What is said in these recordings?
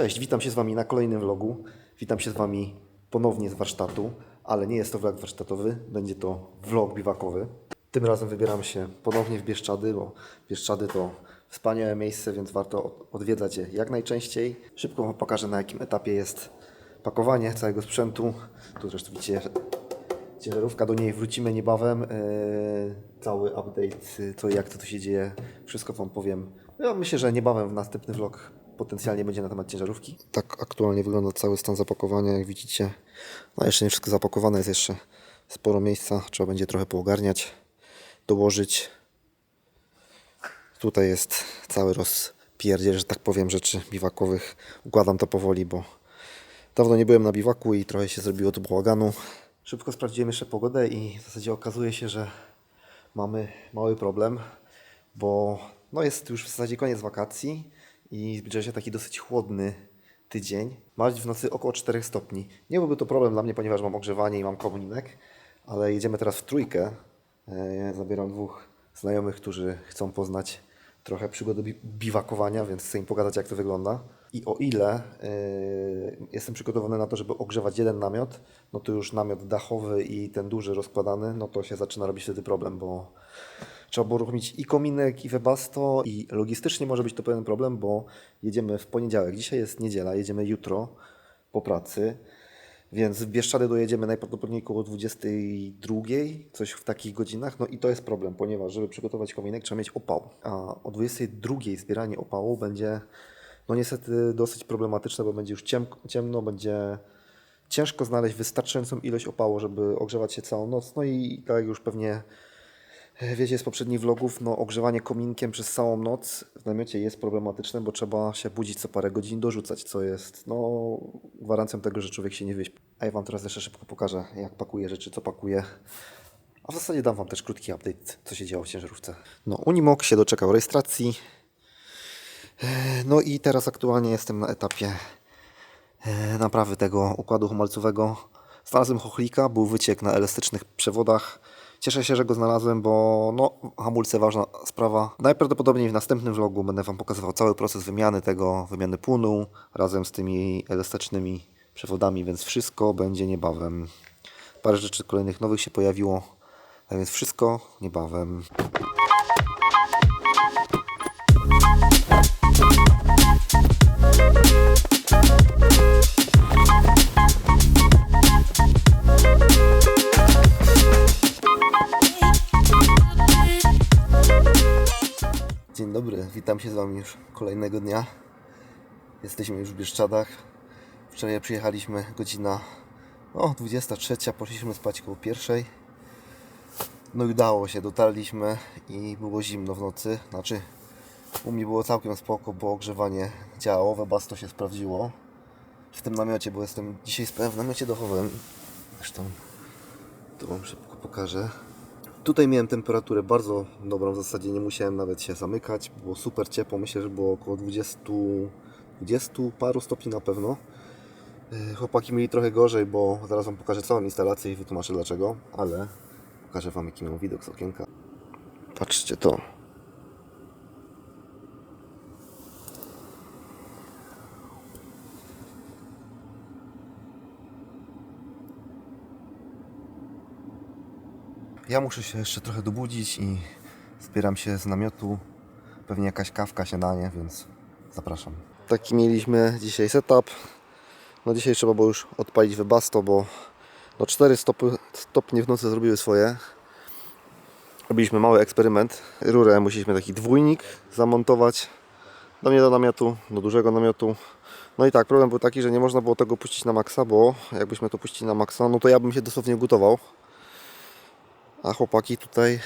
Cześć, witam się z Wami na kolejnym vlogu. Witam się z Wami ponownie z warsztatu, ale nie jest to vlog warsztatowy, będzie to vlog biwakowy. Tym razem wybieram się ponownie w Bieszczady, bo Bieszczady to wspaniałe miejsce, więc warto od- odwiedzać je jak najczęściej. Szybko Wam pokażę na jakim etapie jest pakowanie całego sprzętu. Tu zresztą widzicie ciężarówka, do niej wrócimy niebawem. Eee, cały update, co jak to tu się dzieje, wszystko Wam powiem. Ja myślę, że niebawem w następny vlog potencjalnie będzie na temat ciężarówki. Tak aktualnie wygląda cały stan zapakowania, jak widzicie. No jeszcze nie wszystko zapakowane, jest jeszcze sporo miejsca, trzeba będzie trochę poogarniać, dołożyć. Tutaj jest cały rozpierdziel, że tak powiem, rzeczy biwakowych. Układam to powoli, bo Dawno nie byłem na biwaku i trochę się zrobiło tu bałaganu. Szybko sprawdziłem jeszcze pogodę i w zasadzie okazuje się, że mamy mały problem, bo no jest już w zasadzie koniec wakacji i zbliża się taki dosyć chłodny tydzień. Ma w nocy około 4 stopni. Nie byłby to problem dla mnie, ponieważ mam ogrzewanie i mam komuninek, ale jedziemy teraz w trójkę. E, Zabieram dwóch znajomych, którzy chcą poznać trochę przygody bi- biwakowania, więc chcę im pokazać, jak to wygląda. I o ile yy, jestem przygotowany na to, żeby ogrzewać jeden namiot, no to już namiot dachowy i ten duży rozkładany, no to się zaczyna robić wtedy problem, bo trzeba było uruchomić i kominek, i webasto, i logistycznie może być to pewien problem, bo jedziemy w poniedziałek. Dzisiaj jest niedziela, jedziemy jutro po pracy. Więc w Bieszczady dojedziemy najprawdopodobniej około 22, coś w takich godzinach. No i to jest problem, ponieważ żeby przygotować kominek trzeba mieć opał. A o 22 zbieranie opału będzie no niestety dosyć problematyczne, bo będzie już ciem, ciemno, będzie ciężko znaleźć wystarczającą ilość opału, żeby ogrzewać się całą noc. No i tak jak już pewnie Wiecie z poprzednich vlogów, no ogrzewanie kominkiem przez całą noc w namiocie jest problematyczne, bo trzeba się budzić co parę godzin, dorzucać, co jest no gwarancją tego, że człowiek się nie wyśpi. A ja Wam teraz jeszcze szybko pokażę, jak pakuję rzeczy, co pakuję. A w zasadzie dam Wam też krótki update, co się działo w ciężarówce. No, Unimog się doczekał rejestracji. E, No i teraz aktualnie jestem na etapie e, naprawy tego układu hamulcowego. Znalazłem chochlika, był wyciek na elastycznych przewodach. Cieszę się, że go znalazłem, bo no, hamulce ważna sprawa. Najprawdopodobniej w następnym vlogu będę Wam pokazywał cały proces wymiany tego, wymiany płynu razem z tymi elastycznymi przewodami, więc wszystko będzie niebawem. Parę rzeczy kolejnych nowych się pojawiło, tak więc wszystko niebawem. Dzień dobry, witam się z Wami już kolejnego dnia. Jesteśmy już w Bieszczadach. Wczoraj przyjechaliśmy godzina o, 23, poszliśmy spać koło pierwszej. No i udało się, dotarliśmy i było zimno w nocy. Znaczy, u mnie było całkiem spoko, bo ogrzewanie działało, webasto się sprawdziło. W tym namiocie, bo jestem dzisiaj w namiocie dochowym. Zresztą to Wam szybko pokażę. Tutaj miałem temperaturę bardzo dobrą, w zasadzie nie musiałem nawet się zamykać, było super ciepło, myślę, że było około 20, 20 paru stopni na pewno. Yy, Chłopaki mieli trochę gorzej, bo zaraz Wam pokażę całą instalację i wytłumaczę dlaczego, ale pokażę Wam jaki miał widok z okienka. Patrzcie to. Ja muszę się jeszcze trochę dobudzić i zbieram się z namiotu. Pewnie jakaś kawka, śniadanie, więc zapraszam. Taki mieliśmy dzisiaj setup. No dzisiaj trzeba było już odpalić webasto, bo no 4 stopy, stopnie w nocy zrobiły swoje. Robiliśmy mały eksperyment. Rurę musieliśmy taki dwójnik zamontować do mnie do namiotu, do dużego namiotu. No i tak, problem był taki, że nie można było tego puścić na maksa, bo jakbyśmy to puścili na maksa, no to ja bym się dosłownie gotował. A chłopaki tutaj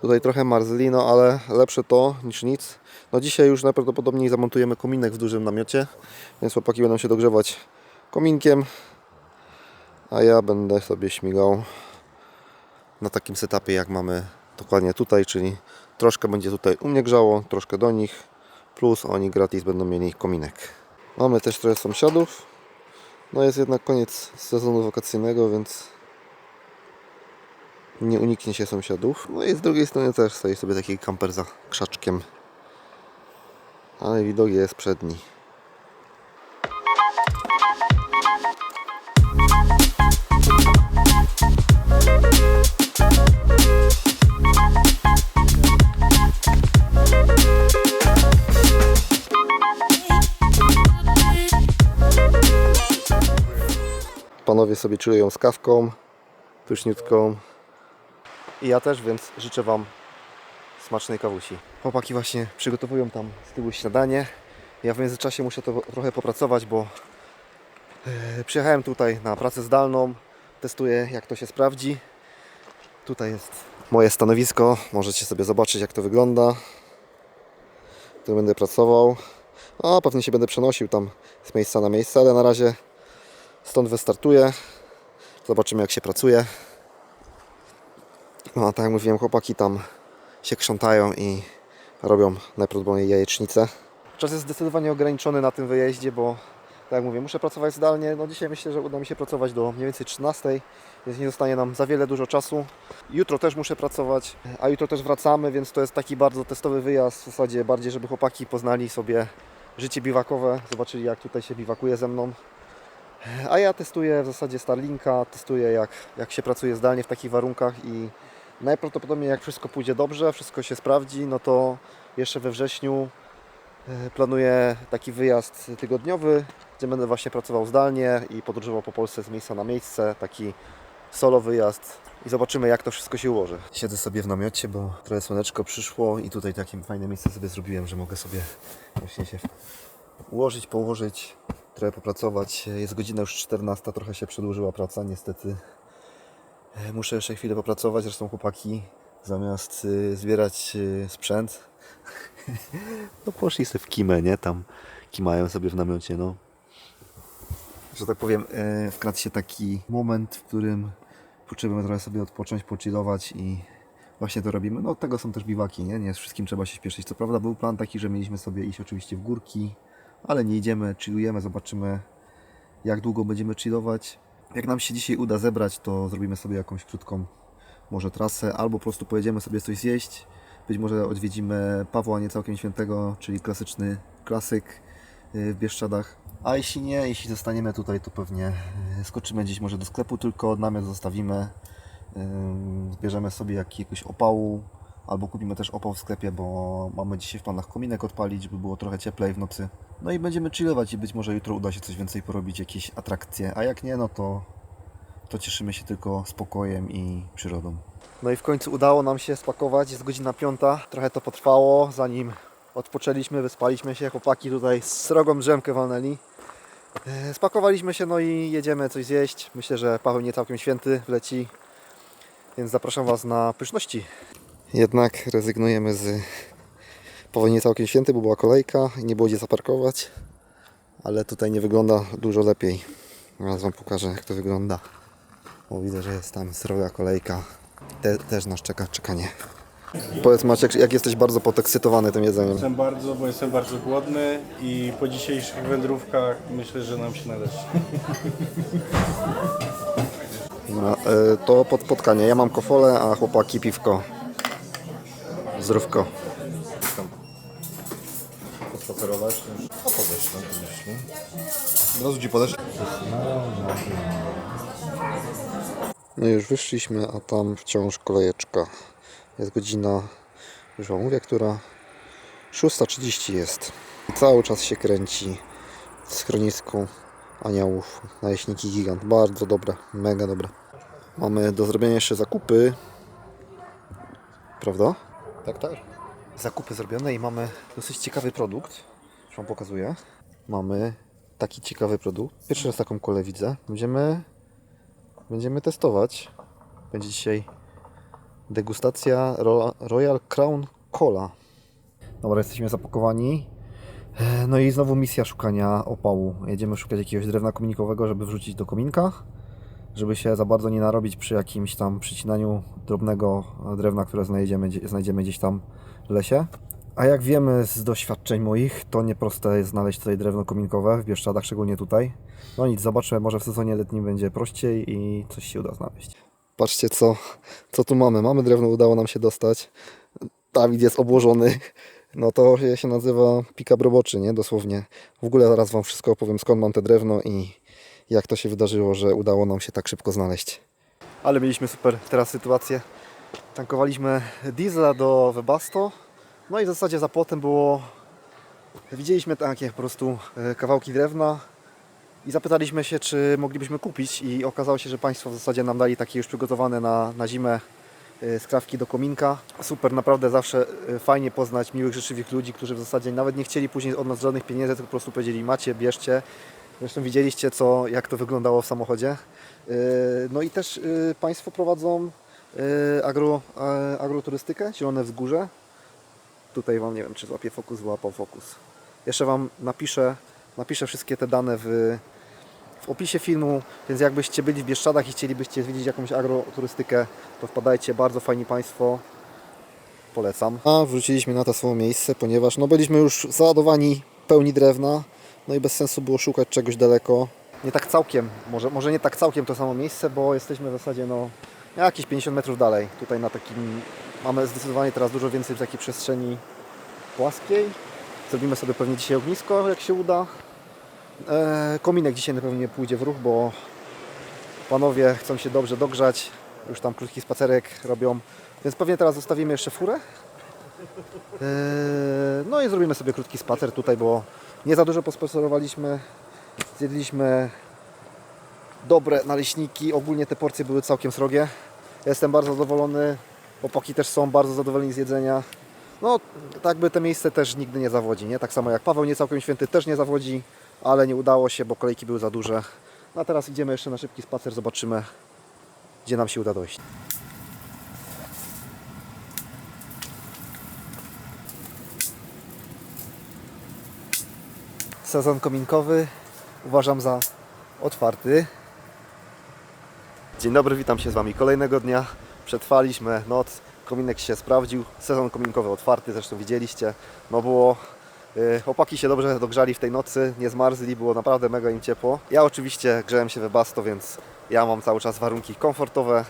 tutaj trochę marzli, no ale lepsze to niż nic. No dzisiaj już najprawdopodobniej zamontujemy kominek w dużym namiocie, więc chłopaki będą się dogrzewać kominkiem, a ja będę sobie śmigał na takim setupie jak mamy dokładnie tutaj, czyli troszkę będzie tutaj u mnie grzało, troszkę do nich, plus oni gratis będą mieli kominek. Mamy też trochę sąsiadów, no jest jednak koniec sezonu wakacyjnego, więc nie uniknie się sąsiadów. No i z drugiej strony też stoi sobie taki kamper za krzaczkiem. Ale widok jest przedni. Panowie sobie czują z kawką, tuśniutką. I ja też, więc życzę Wam smacznej kawusi. Chłopaki właśnie przygotowują tam z tyłu śniadanie. Ja w międzyczasie muszę to trochę popracować, bo e, przyjechałem tutaj na pracę zdalną. Testuję jak to się sprawdzi. Tutaj jest moje stanowisko. Możecie sobie zobaczyć jak to wygląda. Tu będę pracował. A pewnie się będę przenosił tam z miejsca na miejsce, ale na razie stąd wystartuję. Zobaczymy jak się pracuje. No a tak jak mówiłem, chłopaki tam się krzątają i robią najprawdopodobniej jajecznicę. Czas jest zdecydowanie ograniczony na tym wyjeździe, bo tak jak mówię, muszę pracować zdalnie. No dzisiaj myślę, że uda mi się pracować do mniej więcej 13, więc nie zostanie nam za wiele dużo czasu. Jutro też muszę pracować, a jutro też wracamy, więc to jest taki bardzo testowy wyjazd, w zasadzie bardziej, żeby chłopaki poznali sobie życie biwakowe, zobaczyli jak tutaj się biwakuje ze mną. A ja testuję w zasadzie Starlinka, testuję jak, jak się pracuje zdalnie w takich warunkach i najprawdopodobniej jak wszystko pójdzie dobrze, wszystko się sprawdzi, no to jeszcze we wrześniu e, planuję taki wyjazd tygodniowy, gdzie będę właśnie pracował zdalnie i podróżował po Polsce z miejsca na miejsce, taki solo wyjazd i zobaczymy jak to wszystko się ułoży. Siedzę sobie w namiocie, bo trochę słoneczko przyszło i tutaj takie fajne miejsce sobie zrobiłem, że mogę sobie właśnie się ułożyć, położyć, trochę popracować. Jest godzina już 14, trochę się przedłużyła praca niestety. E, Muszę jeszcze chwilę popracować, zresztą chłopaki zamiast y, zbierać y, sprzęt, no poszli sobie w kimę, nie? Tam kimają sobie w namiocie, no. Że tak powiem, e, wkradł się taki moment, w którym potrzebujemy trochę sobie odpocząć, pochillować i właśnie to robimy. No od tego są też biwaki, nie? Nie z wszystkim trzeba się śpieszyć. Co prawda był plan taki, że mieliśmy sobie iść oczywiście w górki, ale nie idziemy, chillujemy, zobaczymy jak długo będziemy chillować. Jak nam się dzisiaj uda zebrać, to zrobimy sobie jakąś krótką może trasę, albo po prostu pojedziemy sobie coś zjeść. Być może odwiedzimy Pawła Nie Całkiem Świętego, czyli klasyczny klasyk y, w Bieszczadach. A jeśli nie, jeśli zostaniemy tutaj, to pewnie y, skoczymy gdzieś może do sklepu, tylko namiot zostawimy. Zbierzemy sobie jakiegoś opału, albo kupimy też opał w sklepie, bo mamy dzisiaj w planach kominek odpalić, żeby było trochę cieplej w nocy. No i będziemy chillować i być może jutro uda się coś więcej porobić, jakieś atrakcje, a jak nie, no to, to cieszymy się tylko spokojem i przyrodą. No i w końcu udało nam się spakować, jest godzina piąta, trochę to potrwało, zanim odpoczęliśmy, wyspaliśmy się, chłopaki tutaj srogą drzemkę walnęli. E, Spakowaliśmy się, no i jedziemy coś zjeść. Myślę, że Paweł nie całkiem święty wleci, więc zapraszam Was na pyszności. Jednak rezygnujemy z Paweł nie całkiem święty, bo była kolejka i nie było gdzie zaparkować. Ale tutaj nie wygląda dużo lepiej. Teraz Wam pokażę jak to wygląda. Bo widzę, że jest tam sroga kolejka. Te, też nas czeka czekanie. Powiedz Maciek, jak jesteś bardzo podekscytowany tym jedzeniem. Jestem bardzo, bo jestem bardzo głodny i po dzisiejszych wędrówkach myślę, że nam się należy. No, e, to pod spotkanie. Ja mam kofolę, a chłopaki piwko. Zdrówko. Pospacerować? A podejść, no koniecznie. Od razu ci podeszli. No już wyszliśmy, a tam wciąż kolejeczka. Jest godzina, już wam mówię, która 6.30 jest. Cały czas się kręci w schronisku aniołów. Naleśniki gigant. Bardzo dobre, mega dobre. Mamy do zrobienia jeszcze zakupy. Prawda? Tak, tak. Zakupy zrobione i mamy dosyć ciekawy produkt. Już wam pokazuję. Mamy taki ciekawy produkt. Pierwszy raz taką kolę widzę. Będziemy Będziemy testować. Będzie dzisiaj degustacja Ro- Royal Crown Cola. Dobra, jesteśmy zapakowani. E, No i znowu misja szukania opału. Jedziemy szukać jakiegoś drewna kominikowego, żeby wrzucić do kominka. Żeby się za bardzo nie narobić przy jakimś tam przycinaniu drobnego drewna, które znajdziemy, znajdziemy gdzieś tam w lesie. A jak wiemy z doświadczeń moich, to nieproste jest znaleźć tutaj drewno kominkowe w Bieszczadach, szczególnie tutaj. No nic, zobaczmy, może w sezonie letnim będzie prościej i coś się uda znaleźć. Patrzcie, co, co tu mamy. Mamy drewno, udało nam się dostać. Dawid jest obłożony. No to się- nazywa pick-up roboczy, nie? Dosłownie. W ogóle zaraz Wam wszystko opowiem, skąd mam te drewno i jak to się wydarzyło, że udało nam się tak szybko znaleźć. Ale mieliśmy super teraz sytuację. Tankowaliśmy diesla do Webasto. No i w zasadzie za płotem było... Widzieliśmy takie po prostu e, kawałki drewna i zapytaliśmy się, czy moglibyśmy kupić i okazało się, że Państwo w zasadzie nam dali takie już przygotowane na, na zimę y, skrawki do kominka. Super, naprawdę zawsze y, fajnie poznać miłych, życzliwych ludzi, którzy w zasadzie nawet nie chcieli później od nas żadnych pieniędzy, tylko po prostu powiedzieli macie, bierzcie. Zresztą widzieliście, co, jak to wyglądało w samochodzie. Y, No i też y, Państwo prowadzą y, agro, agroturystykę, Zielone Wzgórze. Tutaj Wam, nie wiem, czy złapie fokus, złapał fokus. Jeszcze Wam napiszę, napiszę wszystkie te dane w, w opisie filmu, więc jakbyście byli w Bieszczadach i chcielibyście zwiedzić jakąś agroturystykę, to wpadajcie, bardzo fajni Państwo. Polecam. A wróciliśmy na to samo miejsce, ponieważ no, byliśmy już załadowani pełni drewna, no i bez sensu było szukać czegoś daleko. Nie tak całkiem, może, może nie tak całkiem to samo miejsce, bo jesteśmy w zasadzie no, jakieś 50 metrów dalej. Tutaj na takim, mamy zdecydowanie teraz dużo więcej takiej przestrzeni płaskiej. Zrobimy sobie pewnie dzisiaj ognisko, jak się uda. E, kominek dzisiaj na pewno nie pójdzie w ruch, bo panowie chcą się dobrze dogrzać. Już tam krótki spacerek robią. Więc pewnie teraz zostawimy jeszcze furę. E, no i zrobimy sobie krótki spacer tutaj, bo nie za dużo pospacerowaliśmy. Zjedliśmy dobre naleśniki. Ogólnie te porcje były całkiem srogie. Jestem bardzo zadowolony. Chłopaki też są bardzo zadowoleni z jedzenia. No, tak by to miejsce też nigdy nie zawodzi, nie? Tak samo jak Paweł nie całkiem święty też nie zawodzi, ale nie udało się, bo kolejki były za duże. No a teraz idziemy jeszcze na szybki spacer, zobaczymy, gdzie nam się uda dojść. Sezon kominkowy uważam za otwarty. Dzień dobry, witam się z Wami kolejnego dnia. Przetrwaliśmy noc, kominek się sprawdził, sezon kominkowy otwarty, zresztą widzieliście. No było, yy, chłopaki się dobrze dogrzali w tej nocy, nie zmarzli, było naprawdę mega im ciepło. Ja oczywiście grzałem się webasto, więc ja mam cały czas warunki komfortowe.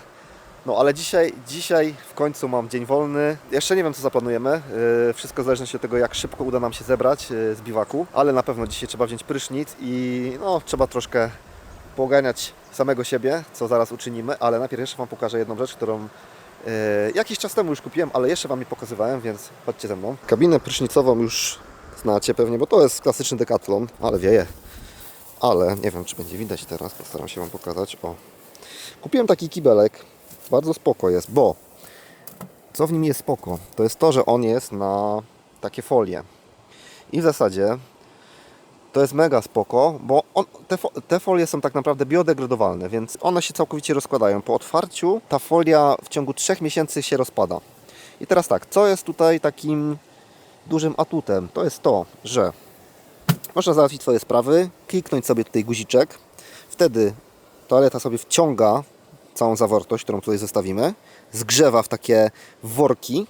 No ale dzisiaj, dzisiaj w końcu mam dzień wolny. Jeszcze nie wiem co zaplanujemy. Yy, Wszystko zależy od tego jak szybko uda nam się zebrać yy, z biwaku. Ale na pewno dzisiaj trzeba wziąć prysznic i no, trzeba troszkę poganiać samego siebie, co zaraz uczynimy, ale najpierw jeszcze Wam pokażę jedną rzecz, którą e, jakiś czas temu już kupiłem, ale jeszcze Wam nie pokazywałem, więc chodźcie ze mną. Kabinę prysznicową już znacie pewnie, bo to jest klasyczny Decathlon, ale wieje. Ale nie wiem, czy będzie widać teraz, postaram się Wam pokazać. O, kupiłem taki kibelek, bardzo spoko jest, bo co w nim jest spoko, to jest to, że on jest na takie folie. I w zasadzie to jest mega spoko, bo on, te, te folie są tak naprawdę biodegradowalne, więc one się całkowicie rozkładają. Po otwarciu ta folia w ciągu 3 miesięcy się rozpada. I teraz tak, co jest tutaj takim dużym atutem? To jest to, że można załatwić swoje sprawy, kliknąć sobie tutaj guziczek, wtedy toaleta sobie wciąga całą zawartość, którą tutaj zostawimy, zgrzewa w takie worki,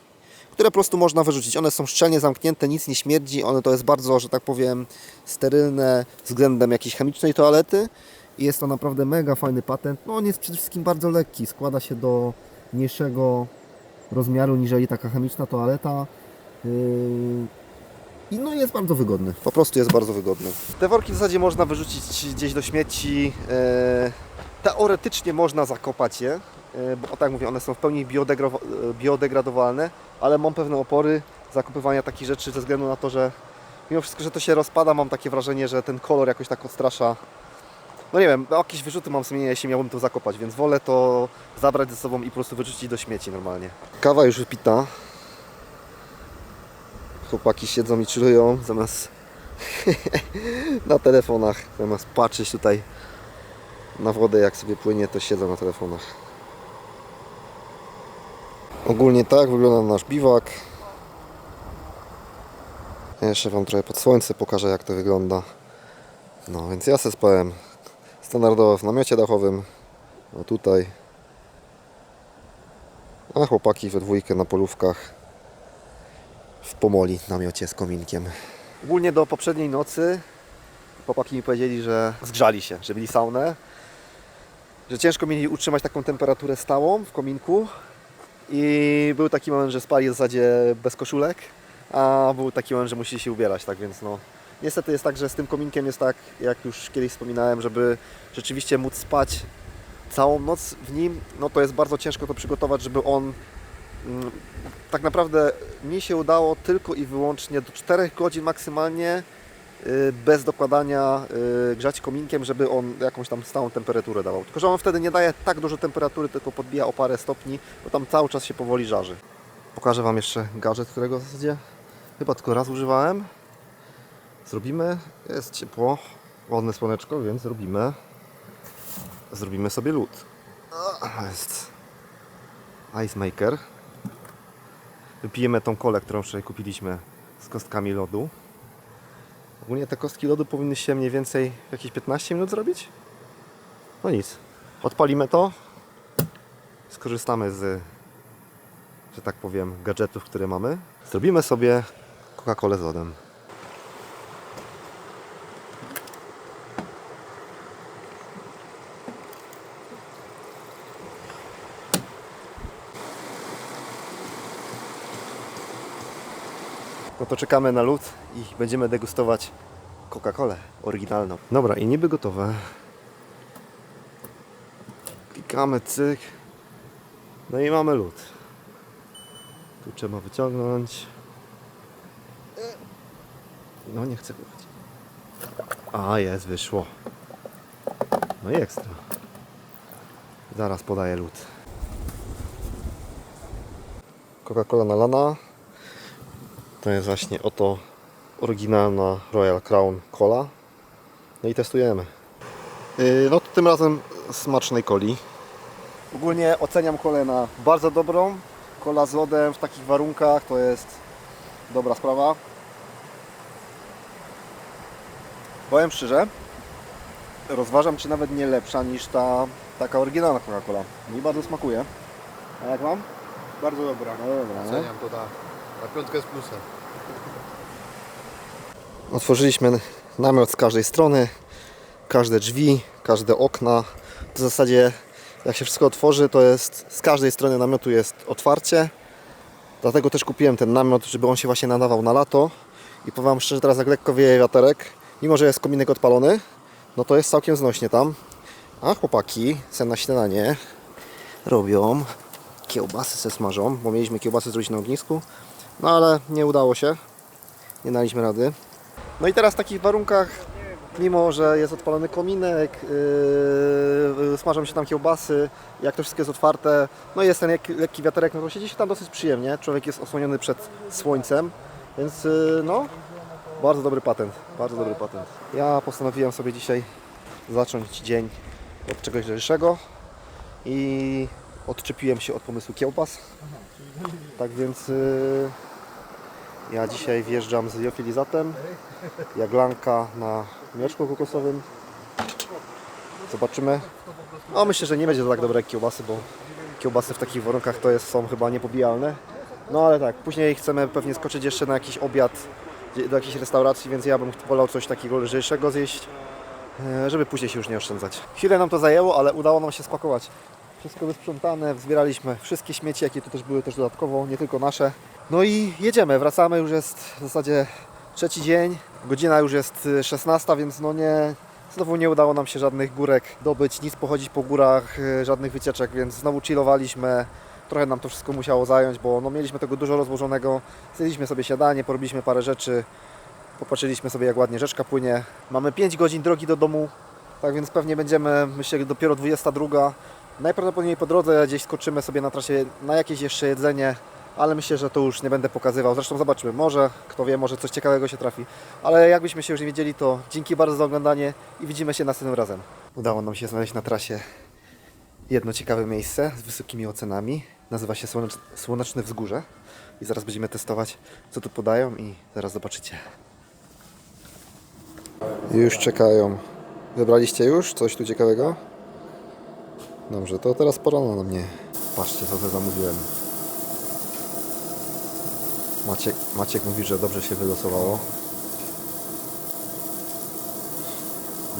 które po prostu można wyrzucić. One są szczelnie zamknięte, nic nie śmierdzi, one to jest bardzo, że tak powiem, sterylne względem jakiejś chemicznej toalety i jest to naprawdę mega fajny patent. No on jest przede wszystkim bardzo lekki, składa się do mniejszego rozmiaru niżeli taka chemiczna toaleta. Yy, I no jest bardzo wygodny. Po prostu jest bardzo wygodny. Te worki w zasadzie można wyrzucić gdzieś do śmieci. Teoretycznie można zakopać je, yy, bo tak mówię, one są w pełni biodegro- biodegradowalne, ale mam pewne opory zakopywania takich rzeczy ze względu na to, że mimo wszystko, że to się rozpada, mam takie wrażenie, że ten kolor jakoś tak odstrasza. No nie wiem, jakieś wyrzuty mam sumienia, jeśli miałbym to zakopać, więc wolę to zabrać ze sobą i po prostu wyrzucić do śmieci normalnie. Kawa już wypita. Chłopaki siedzą i chillują zamiast na telefonach, zamiast patrzeć tutaj na wodę jak sobie płynie, to siedzą na telefonach. Ogólnie tak wygląda nasz biwak. Jeszcze Wam trochę pod słońce pokażę jak to wygląda. No więc ja se spałem standardowo w namiocie dachowym. O tutaj. A chłopaki we dwójkę na polówkach w pomoli namiocie z kominkiem. Ogólnie do poprzedniej nocy chłopaki mi powiedzieli, że zgrzali się, że byli saunę. Że ciężko mieli utrzymać taką temperaturę stałą w kominku. I był taki moment, że spali w zasadzie bez koszulek, a był taki moment, że musieli się ubierać, tak więc no. Niestety jest tak, że z tym kominkiem jest tak, jak już kiedyś wspominałem, żeby rzeczywiście móc spać całą noc w nim, no to jest bardzo ciężko to przygotować, żeby on mm, tak naprawdę mi się udało tylko i wyłącznie do 4 godzin maksymalnie bez dokładania y, grzać kominkiem, żeby on jakąś tam stałą temperaturę dawał. Tylko, że on wtedy nie daje tak dużo temperatury, tylko podbija o parę stopni, bo tam cały czas się powoli żarzy. Pokażę Wam jeszcze gadżet, którego w zasadzie chyba tylko raz używałem. Zrobimy, jest ciepło, ładne słoneczko, więc zrobimy, zrobimy sobie lód. Jest ice maker. Wypijemy tą kolę, którą wczoraj kupiliśmy z kostkami lodu. Ogólnie te kostki lodu powinny się mniej więcej jakieś 15 minut zrobić. No nic. Odpalimy to. Skorzystamy z, że tak powiem, gadżetów, które mamy. Zrobimy sobie Coca-Colę z lodem. No to czekamy na lód i będziemy degustować Coca-Colę oryginalną. Dobra, i niby gotowe. Klikamy cyk. No i mamy lód. Tu trzeba wyciągnąć. No nie chcę wyjść. A jest, wyszło. No i ekstra. Zaraz podaję lód. Coca-Cola nalana. To jest właśnie oto oryginalna Royal Crown Cola. No i testujemy. Yy, no to tym razem smacznej coli. Ogólnie oceniam kolę na bardzo dobrą. Kola z lodem w takich warunkach to jest dobra sprawa. Powiem szczerze, rozważam czy nawet nie lepsza niż ta taka oryginalna Coca-Cola. Mi bardzo smakuje. A jak mam? Bardzo dobra. No dobra, nie? Oceniam to na, na piątkę z plusem. Otworzyliśmy namiot z każdej strony, każde drzwi, każde okna. W zasadzie jak się wszystko otworzy, to jest z każdej strony namiotu jest otwarcie. Dlatego też kupiłem ten namiot, żeby on się właśnie nadawał na lato. I powiem wam szczerze, teraz jak lekko wieje wiaterek, mimo że jest kominek odpalony, no to jest całkiem znośnie tam. A chłopaki sen na śniadanie robią kiełbasy se smażą, bo mieliśmy kiełbasy zrobić na ognisku, no ale nie udało się, nie daliśmy rady. No i teraz w takich warunkach, mimo że jest odpalony kominek, yy, smażą się tam kiełbasy, jak to wszystko jest otwarte, no jest ten lekki wiaterek, no to siedzi się tam dosyć przyjemnie. Człowiek jest osłoniony przed słońcem, więc yy, no, bardzo dobry patent, bardzo dobry patent. Ja postanowiłem sobie dzisiaj zacząć dzień od czegoś lżejszego i odczepiłem się od pomysłu kiełbas. Tak więc yy, ja dzisiaj wjeżdżam z liofilizatem, jaglanka na mieczku kokosowym. Zobaczymy. No myślę, że nie będzie to tak dobre jak kiełbasy, bo kiełbasy w takich warunkach to jest, są chyba niepobijalne. No ale tak, później chcemy pewnie skoczyć jeszcze na jakiś obiad do jakiejś restauracji, więc ja bym wolał coś takiego lżejszego zjeść, e, żeby później się już nie oszczędzać. Chwilę nam to zajęło, ale udało nam się spakować. Wszystko wysprzątane, zbieraliśmy wszystkie śmieci, jakie tu też były też dodatkowo, nie tylko nasze. No i jedziemy, wracamy, już jest w zasadzie trzeci dzień, godzina już jest y, 16, więc no nie, znowu nie udało nam się żadnych górek dobyć, nic pochodzić po górach, y, żadnych wycieczek, więc znowu chillowaliśmy. Trochę nam to wszystko musiało zająć, bo no mieliśmy tego dużo rozłożonego. Zjedliśmy sobie siadanie, porobiliśmy parę rzeczy, popatrzyliśmy sobie jak ładnie rzeczka płynie. Mamy 5 godzin drogi do domu, tak więc pewnie będziemy, myślę, dopiero 22. Najprawdopodobniej po drodze gdzieś skoczymy sobie na trasie na jakieś jeszcze jedzenie, ale myślę, że to już nie będę pokazywał. Zresztą zobaczymy, może, kto wie, może coś ciekawego się trafi. Ale jakbyśmy się już nie wiedzieli, to dzięki bardzo za oglądanie i widzimy się następnym razem. Udało nam się znaleźć na trasie jedno ciekawe miejsce z wysokimi ocenami. Nazywa się Słonecz- Słoneczne Wzgórze. I zaraz będziemy testować, co tu podają i zaraz zobaczycie. Już czekają. Wybraliście już coś tu ciekawego? Dobrze, to teraz pora na mnie. Patrzcie, co to zamówiłem. Maciek, Maciek mówi, że dobrze się wylosowało.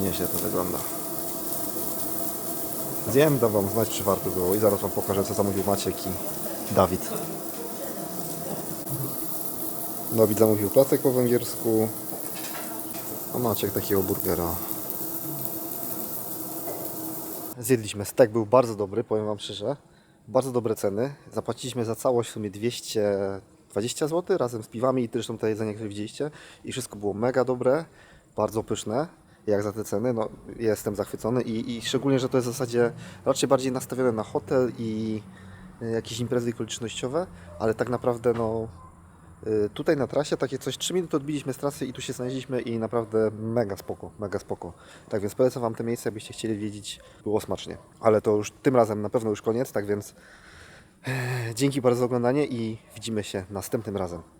Nieźle to wygląda. Zjem, dam Wam znać, czy warto było i zaraz Wam pokażę, co zamówił Maciek i Dawid. Dawid zamówił placek po węgiersku, a Maciek takiego burgera. Zjedliśmy. Stek był bardzo dobry, powiem Wam szczerze. Bardzo dobre ceny. Zapłaciliśmy za całość w sumie 200, 20 zł razem z piwami i zresztą te jedzenie, które widzieliście. I wszystko było mega dobre, bardzo pyszne. Jak za te ceny, no jestem zachwycony i, i szczególnie, że to jest w zasadzie raczej bardziej nastawione na hotel i y, jakieś imprezy okolicznościowe, ale tak naprawdę no tutaj na trasie takie coś 3 minuty odbiliśmy z trasy i tu się znaleźliśmy i naprawdę mega spoko, mega spoko. Tak więc polecam Wam te miejsca, jakbyście chcieli wiedzieć, było smacznie. Ale to już tym razem na pewno już koniec, tak więc e, dzięki bardzo za oglądanie i widzimy się następnym razem.